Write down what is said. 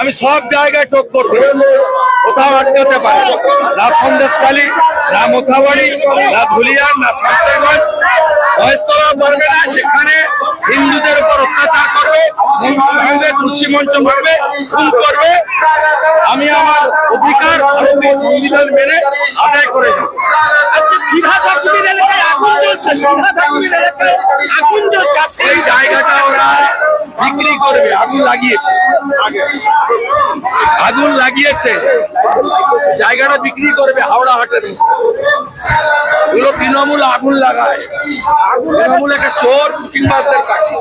আমি সব জায়গায় টক্কর করেছি কোথাও আটকাতে পারি। না সন্দেশখালী, না মোথাবাড়ি, না ধুলিয়ান না শামসেরগঞ্জ। বয়স্তলা পারবে না, যেখানে হিন্দুদের উপর অত্যাচার করবে হিন্দুদের তুলসী মঞ্চ মারবে, খুন করবে। আমি আমার অধিকার ভারতীয় সংবিধান মেনে আদায় করে আজকে বিভাগ কুমির এলাকায় আগুন জ্বলছে বিভাগ কুমির এলাকায় আগুন জ্বলছে। এই জায়গাটা ওরা বিক্রি করবে, আগুন লাগিয়েছে। আগুন লাগিয়েছে। জায়গাটা বিক্রি করবে, হাওড়া হাটের এগুলো তৃণমূল আগুন লাগায়। তৃণমূল একটা চোর চুকিং বাসদের আগুন